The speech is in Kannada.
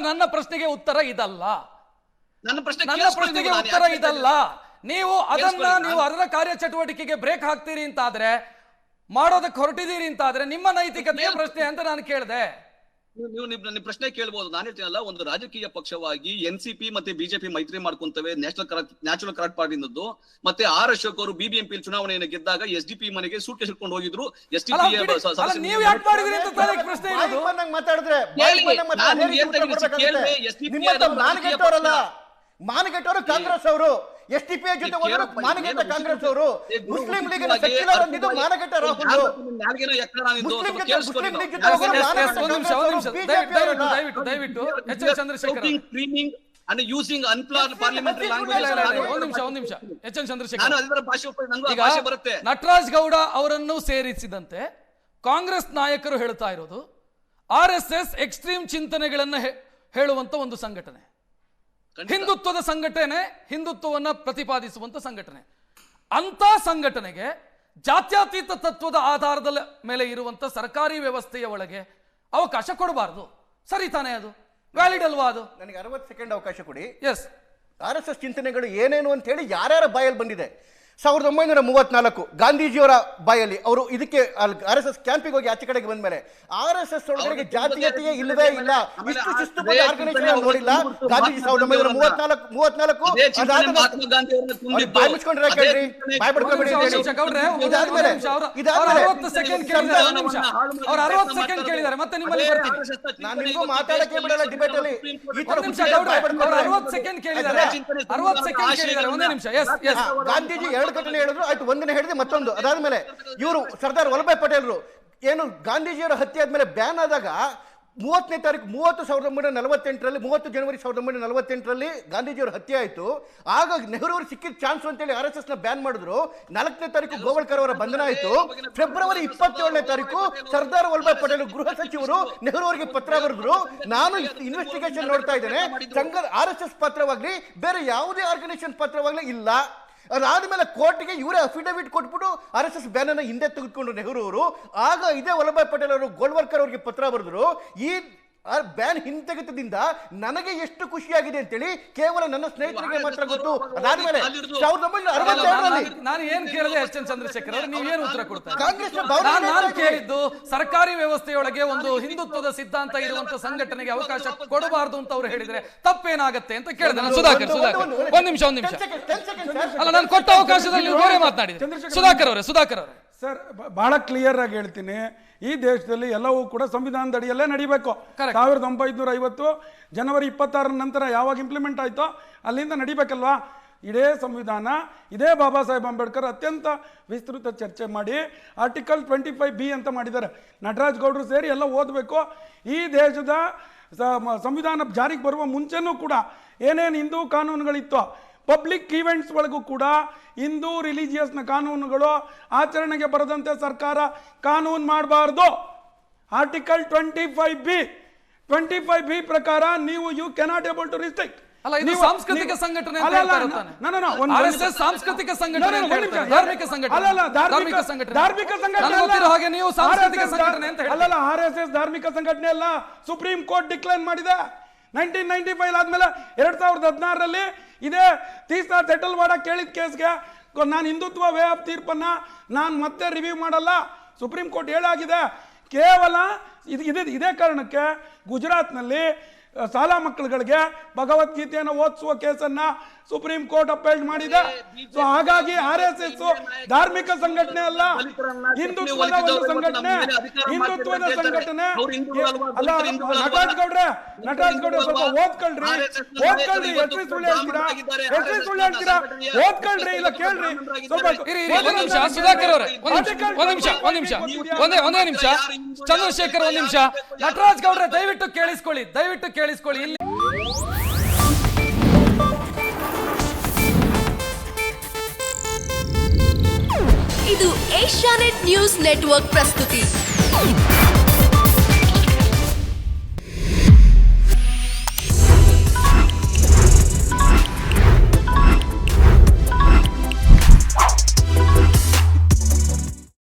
ನನ್ನ ಪ್ರಶ್ನೆಗೆ ಉತ್ತರ ಇದಲ್ಲ. ನನ್ನ ಪ್ರಶ್ನೆಗೆ ಉತ್ತರ ಇದಲ್ಲ. ನೀವು ಅದನ್ನ ನೀವು ಅದರ ಕಾರ್ಯಚಟುವಟಿಕೆಗೆ ಬ್ರೇಕ್ ಹಾಕ್ತೀರಿ ಅಂತಾದ್ರೆ ಮಾಡೋದಕ್ಕೆ ಹೊರಟಿದ್ದೀರಿ ಅಂತಾದ್ರೆ ನಿಮ್ಮ ನೈತಿಕತೆಯ ಪ್ರಶ್ನೆ ಅಂತ ನಾನು ಕೇಳಿದೆ. ನೀವು ನೀವು ನಿಮ್- ನಿಮ್ಮ ಪ್ರಶ್ನೆ ಕೇಳ್ಬೋದು. ನಾನು ಹೇಳ್ತೀನಲ್ಲ ಒಂದು ರಾಜಕೀಯ ಪಕ್ಷವಾಗಿ ಎನ್ ಸಿ ಪಿ ಮತ್ತೆ ಬಿಜೆಪಿ ಮೈತ್ರಿ ಮಾಡ್ಕೊಂತವೆ ನ್ಯಾಷನಲ್ ಕರೆಕ್ಟ್ ನ್ಯಾಚುರಲ್ ಕರೆಕ್ಟ್ ಪಾರ್ಟಿನದ್ದು ಮತ್ತೆ ಆರ್ ಅಶೋಕ್ ಅವರು ಬಿಬಿಎಂಪಿ ಚುನಾವಣೆಯನ್ನು ಗೆದ್ದಾಗ ಎಸ್ ಡಿ ಪಿ ಮನೆಗೆ ಸೂಟ್ ಕೇಸ್ ಇಟ್ಕೊಂಡು ಹೋಗಿದ್ರು. ಎಸ್ ಡಿ ಅಲ್ಲ, ಪಿ ಮಾತಾಡಿದ್ರೆ ಮಾನಗೆಟ್ಟವರು ಕಾಂಗ್ರೆಸ್ ಅವರು ಎಸ್ ಟಿ ಪಿ ಜೊತೆ ಮಾನಗೆಟ್ಟ ಕಾಂಗ್ರೆಸ್ ಅವರು? ಮುಸ್ಲಿಂ ಲೀಗ್ ಅರ್ಥವಾಗಿ ಮಾನಗೆಟ್ಟ ರಾಹುಲ್ ಮುಸ್ಲಿಂ ಮುಸ್ಲಿಂ ಅವರು, ದಯವಿಟ್ಟು ದಯವಿಟ್ಟು ಎಚ್ ಎನ್ ಚಂದ್ರಶೇಖರ್ language. ಇಲ್ಲ, ಇಲ್ಲ, ಇಲ್ಲ, ನಾನು ಒಂದು ನಿಮಿಷ ಒಂದು ನಿಮಿಷ. ಎಚ್ ಎನ್ ನಾನು ಚಂದ್ರಶೇಖರ್ ಅದರ ಭಾಷೆ ನಂಗೂ ಭಾಷೆ ಬರುತ್ತೆ. ನಟರಾಜ್ ಗೌಡ ಅವರನ್ನು ಸೇರಿಸಿದಂತೆ ಕಾಂಗ್ರೆಸ್ ನಾಯಕರು ಹೇಳ್ತಾ ಇರೋದು ಆರ್ ಎಸ್ ಎಸ್ ಎಕ್ಸ್ಟ್ರೀಮ್ ಚಿಂತನೆಗಳನ್ನ ಹೇ- ಹೇಳುವಂತ ಒಂದು ಸಂಘಟನೆ. ಹಿಂದುತ್ವದ ಸಂಘಟನೆ ಹಿಂದುತ್ವವನ್ನು ಪ್ರತಿಪಾದಿಸುವಂತ ಸಂಘಟನೆ. ಅಂತ ಸಂಘಟನೆಗೆ ಜಾತ್ಯತೀತ ತತ್ವದ ಆಧಾರದ ಮೇಲೆ ಇರುವಂತ ಸರ್ಕಾರಿ ವ್ಯವಸ್ಥೆಯ ಒಳಗೆ ಅವಕಾಶ ಕೊಡಬಾರದು. ಸರಿ ತಾನೇ ಅದು? ವ್ಯಾಲಿಡ್ ಅಲ್ವಾ ಅದು? ನನಗೆ ಅರವತ್ತು ಸೆಕೆಂಡ್ ಅವಕಾಶ ಕೊಡಿ. ಎಸ್ ಆರ್ ಎಸ್ ಎಸ್ ಚಿಂತನೆಗಳು ಏನೇನು ಅಂತ ಹೇಳಿ ಯಾರ್ಯಾರ ಬಾಯಲ್ಲಿ ಬಂದಿದೆ? ಸಾವಿರದ ಒಂಬೈನೂರ ಮೂವತ್ನಾಲ್ಕು ಗಾಂಧೀಜಿಯವರ ಬಾಯಲ್ಲಿ ಅವರು ಇದಕ್ಕೆ ಆರ್ ಎಸ್ ಎಸ್ ಕ್ಯಾಂಪಿಗೆ ಹೋಗಿ ಆಚೆ ಕಡೆಗೆ ಬಂದ್ಮೇಲೆ ಆರ್ ಎಸ್ ಎಸ್ ಒಳಗಡೆ ಅವ್ರಿಗೆ ಜಾತೀಯತೆಯೇ ಇಲ್ಲವೇ ಇಲ್ಲ. ಇಷ್ಟು ಶಿಸ್ತು ಆರ್ಗನೈಸೇಷನ್ ನೋಡಿಲ್ಲ. ಗಾಂಧೀಜಿ ಸಾವಿರದ ಒಂಬೈನೂರ ಮೂವತ್ನಾಲ್ಕು ಮೂವತ್ನಾಲ್ಕು. ಬಾಯಿ ಮುಚ್ಕೊಂಡ್ರೆ ಕೇಳ್ರಿ. ಬಾಯಿ ಇದಾದ್ಮೇಲೆ ಇದಾದ್ಮೇಲೆ ಅರವತ್ತು ಸೆಕೆಂಡ್ ಕೇಳಿದ್ದಾರೆ, ಒಂದು ನಿಮಿಷ. ಅವ್ರು ಅರವತ್ತು ಸೆಕೆಂಡ್ ಕೇಳಿದ್ದಾರೆ, ಮತ್ತೆ ನಿಮ್ಮಲ್ಲಿ ಬರ್ತೀನಿ. ನಾನು ನಿಮಗೂ ಮಾತಾಡಕ್ಕೆ ಬಿಡಲ್ಲ ಡಿಬೇಟ್ ಅಲ್ಲಿ. ಈ ತರ ನಿಮಿಷ ಅರವತ್ತು ಸೆಕೆಂಡ್ ಕೇಳಿದ್ದಾರೆ ಅರವತ್ತು ಸೆಕೆಂಡ್ ಕೇಳಿದ್ದಾರೆ ಒಂದೇ ನಿಮಿಷ. ಎಸ್ ಎಸ್ ಗಾಂಧೀಜಿ ಎರಡು ಘಟನೆ ಹೇಳಿದ್ರು, ಆಯ್ತು ಒಂದನೇ ಹೇಳಿದೆ, ಮತ್ತೊಂದು. ಅದಾದ್ಮೇಲೆ ಇವರು ಸರ್ದಾರ್ ವಲ್ಲಭಾಯ್ ಪಟೇಲ್ರು, ಏನು ಗಾಂಧೀಜಿಯವರ ಹತ್ಯೆ ಆದ್ಮೇಲೆ ಬ್ಯಾನ್ ಆದಾಗ ಮೂವತ್ತನೇ ತಾರೀಕು ಮೂವತ್ತು ಸಾವಿರದ ಒಂಬೈನೂರ ನಲವತ್ತೆಂಟರಲ್ಲಿ, ಮೂವತ್ತು ಜನವರಿ ಸಾವಿರದ ಒಂಬೈನೂರ ನಲವತ್ತೆಂಟರಲ್ಲಿ ಗಾಂಧೀಜಿಯವರ ಹತ್ಯೆ ಆಯಿತು. ಆಗ ನೆಹರು ಅವರು ಸಿಕ್ಕಿದ ಚಾನ್ಸ್ ಅಂತೇಳಿ ಆರ್ ಎಸ್ ಎಸ್ನ ಬ್ಯಾನ್ ಮಾಡಿದ್ರು. ನಾಲ್ಕನೇ ತಾರೀಕು ಗೋವಳ್ಕರ್ ಅವರ ಬಂಧನ ಆಯಿತು. ಫೆಬ್ರವರಿ ಇಪ್ಪತ್ತೇಳನೇ ತಾರೀಕು ಸರ್ದಾರ್ ವಲ್ಲಭಾಯ್ ಪಟೇಲ್ ಗೃಹ ಸಚಿವರು ನೆಹರು ಅವರಿಗೆ ಪತ್ರ ಬರೆದ್ರು. ನಾನು ಇನ್ವೆಸ್ಟಿಗೇಷನ್ ನೋಡ್ತಾ ಇದ್ದೇನೆ. ಸಂಘ ಆರ್ ಎಸ್ ಎಸ್ ಪತ್ರವಾಗ್ಲಿ, ಬೇರೆ ಯಾವುದೇ ಆರ್ಗನೈಸೇಷನ್ ಪತ್ರವಾಗ್ಲಿ ಇಲ್ಲ. ಅದಾದ್ಮೇಲೆ ಕೋರ್ಟ್ಗೆ ಇವರೇ ಅಫಿಡವಿಟ್ ಕೊಟ್ಬಿಟ್ಟು ಆರ್ ಎಸ್ ಎಸ್ ಬ್ಯಾನರ್ನ ಹಿಂದೆ ತೆಗೆದುಕೊಂಡು ನೆಹರು ಅವರು ಆಗ ಇದೇ ವಲ್ಲಭಾಯ್ ಪಟೇಲ್ ಅವರು ಗೋಲ್ವರ್ಕರ್ ಅವರಿಗೆ ಪತ್ರ ಬರೆದ್ರು, ಈ ಬ್ಯಾನ್ ಹಿಂತೆಗೆತದಿಂದ ನನಗೆ ಎಷ್ಟು ಖುಷಿಯಾಗಿದೆ ಅಂತೇಳಿ ಕೇವಲ ನನ್ನ ಸ್ನೇಹಿತರಿಗೆ ಮಾತ್ರ ಗೊತ್ತು. ಅದಾದ್ಮೇಲೆ ಸಾವಿರದ ಒಂಬೈನೂರ ನಾನು- ಏನ್ ಕೇಳಿದೆ ಎಸ್ ಎನ್ ಚಂದ್ರಶೇಖರ್ ಅವರು? ನೀವು ಏನು ಉತ್ತರ ಕೊಡ್ತಾರೆ ಕಾಂಗ್ರೆಸ್ ನಾನು ಕೇಳಿದ್ದು ಸರ್ಕಾರಿ ವ್ಯವಸ್ಥೆಯೊಳಗೆ ಒಂದು ಹಿಂದುತ್ವದ ಸಿದ್ಧಾಂತ ಇರುವಂತ ಸಂಘಟನೆಗೆ ಅವಕಾಶ ಕೊಡಬಾರದು ಅಂತ ಅವರು ಹೇಳಿದ್ರೆ ತಪ್ಪೇನಾಗತ್ತೆ ಅಂತ ಕೇಳಿದೆ ನಾನು. ಸುಧಾಕರ್ ಸುಧಾಕರ್. ಒಂದು- ನಿಮಿಷ ಒಂದ್ ನಿಮಿಷ. 10 seconds, 10 ಅಲ್ಲ ನಾನು ಕೊಟ್ಟ ಅವಕಾಶದಲ್ಲಿ ಮಾತನಾಡಿದ್ರಿ. ಚಂದ್ರಶೇಖರ್ ಸುಧಾಕರ್ ಅವರೇ ಸುಧಾಕರ್ ಅವರೇ. ಸರ್ ಬಹಳ ಕ್ಲಿಯರ್ ಆಗಿ ಹೇಳ್ತೀನಿ. ಈ ದೇಶದಲ್ಲಿ ಎಲ್ಲವೂ ಕೂಡ ಸಂವಿಧಾನದ ಅಡಿಯಲ್ಲೇ ನಡಿಬೇಕು. ಸಾವಿರದ ಒಂಬೈನೂರ ಐವತ್ತು ಜನವರಿ ಇಪ್ಪತ್ತಾರರ ನಂತರ ಯಾವಾಗ ಇಂಪ್ಲಿಮೆಂಟ್ ಆಯ್ತೋ ಅಲ್ಲಿಂದ ನಡಿಬೇಕಲ್ವಾ? ಇದೇ ಸಂವಿಧಾನ ಇದೇ ಬಾಬಾ ಸಾಹೇಬ್ ಅಂಬೇಡ್ಕರ್ ಅತ್ಯಂತ ವಿಸ್ತೃತ ಚರ್ಚೆ ಮಾಡಿ ಆರ್ಟಿಕಲ್ ಟ್ವೆಂಟಿ ಫೈವ್ ಬಿ ಅಂತ ಮಾಡಿದ್ದಾರೆ. ನಟರಾಜ್ ಗೌಡರು ಸೇರಿ ಎಲ್ಲ ಓದಬೇಕು. ಈ ದೇಶದ ಸಂವಿಧಾನ ಜಾರಿಗೆ ಬರುವ ಮುಂಚೆನೂ ಕೂಡ ಏನೇನು ಹಿಂದೂ ಕಾನೂನುಗಳಿತ್ತು ಪಬ್ಲಿಕ್ ಈವೆಂಟ್ಸ್ ಒಳಗೂ ಕೂಡ ಹಿಂದೂ ರಿಲಿಜಿಯಸ್ನ ಕಾನೂನುಗಳು ಆಚರಣೆಗೆ ಬರದಂತೆ ಸರ್ಕಾರ ಕಾನೂನು ಮಾಡಬಾರ್ದು article twenty five B twenty five B ಪ್ರಕಾರ ನೀವು you cannot able to restrict ಅಲ್ಲ ಇದು ಸಾಂಸ್ಕೃತಿಕ ಸಂಘಟನೆ ಸಾಂಸ್ಕೃತಿಕ ಸಂಘಟನೆ. ಧಾರ್ಮಿಕ ಸಂಘಟನೆ. ಧಾರ್ಮಿಕ ಸಂಘಟನೆ. ಧಾರ್ಮಿಕ ಸಂಘಟನೆ ಹಾಗೆ ನೀವು ಸಾಂಸ್ಕೃತಿಕ ಸಂಘಟನೆ ಅಂತ. ಅಲ್ಲಲ್ಲ ಆರ್ ಎಸ್ ಎಸ್ ಧಾರ್ಮಿಕ ಸಂಘಟನೆ ಅಲ್ಲ ಸುಪ್ರೀಂ ಕೋರ್ಟ್ ಡಿಕ್ಲೈನ್ ಮಾಡಿದೆ ನೈನ್ಟೀನ್ ನೈನ್ಟಿ ಫೈವ್ ಆದಮೇಲೆ ಎರಡು ಸಾವಿರದ ಹದಿನಾರರಲ್ಲಿ ಇದೇ ತೀಸ್ತಾ ಸೆಟಲ್ ಮಾಡೋಕ್ಕೆ ಕೇಳಿದ ಕೇಸ್ಗೆ ನಾನು ಹಿಂದುತ್ವ ವೇ ಆಫ್ ತೀರ್ಪನ್ನು ನಾನು ಮತ್ತೆ ರಿವ್ಯೂ ಮಾಡಲ್ಲ. ಸುಪ್ರೀಂ ಕೋರ್ಟ್ ಹೇಳಾಗಿದೆ, ಕೇವಲ ಇದು ಇದೇ ಇದೇ ಕಾರಣಕ್ಕೆ ಗುಜರಾತ್ನಲ್ಲಿ ಶಾಲಾ ಮಕ್ಕಳುಗಳಿಗೆ ಭಗವದ್ಗೀತೆಯನ್ನು ಓದಿಸುವ ಕೇಸನ್ನ ಸುಪ್ರೀಂ ಕೋರ್ಟ್ ಅಪೇಲ್ ಮಾಡಿದೆ. ಸೊ ಹಾಗಾಗಿ ಆರ್ ಎಸ್ ಎಸ್ ಧಾರ್ಮಿಕ ಸಂಘಟನೆ ಅಲ್ಲ ಹಿಂದುತ್ವದ ಒಂದು ಸಂಘಟನೆ ಹಿಂದುತ್ವದ ಸಂಘಟನೆ. ಅಲ್ಲ ನಟರಾಜ್ ಗೌಡ್ರೆ ನಟರಾಜ್ ಗೌಡ್ರೆ ಸ್ವಲ್ಪ ಓದ್ಕೊಳ್ರಿ ಓದ್ಕೊಳ್ರಿ ಎಷ್ಟ್ರಿ ಸುಳ್ಳು ಹೇಳ್ತೀರಾ ಎಷ್ಟ್ರಿ ಸುಳ್ಳು ಹೇಳ್ತೀರಾ ಓದ್ಕೊಳ್ರಿ ಇಲ್ಲ ಕೇಳ್ರಿ. ಸ್ವಲ್ಪ ಒಂದ್ ನಿಮಿಷ ಸುಧಾಕರ್ ಅವರೇ ಒಂದ್ ನಿಮಿಷ ಒಂದ್ ನಿಮಿಷ ಒಂದ್ ನಿಮಿಷ ಒಂದೇ ಒಂದೇ ನಿಮಿಷ. ಚಂದ್ರಶೇಖರ್ ಒಂದ್ ನಿಮಿಷ. ನಟರಾಜ್ ಗೌಡ್ರೆ ದಯವಿಟ್ಟು ಕೇಳಿಸ್ಕೊಳ್ಳಿ ದಯವಿಟ್ಟು ಕೇಳಿಸ್ಕೊಳ್ಳಿ. ಇಲ್ಲಿ ಇದು ಏಷ್ಯಾನೆಟ್ ನ್ಯೂಸ್ ನೆಟ್ವರ್ಕ್ ಪ್ರಸ್ತುತಿ.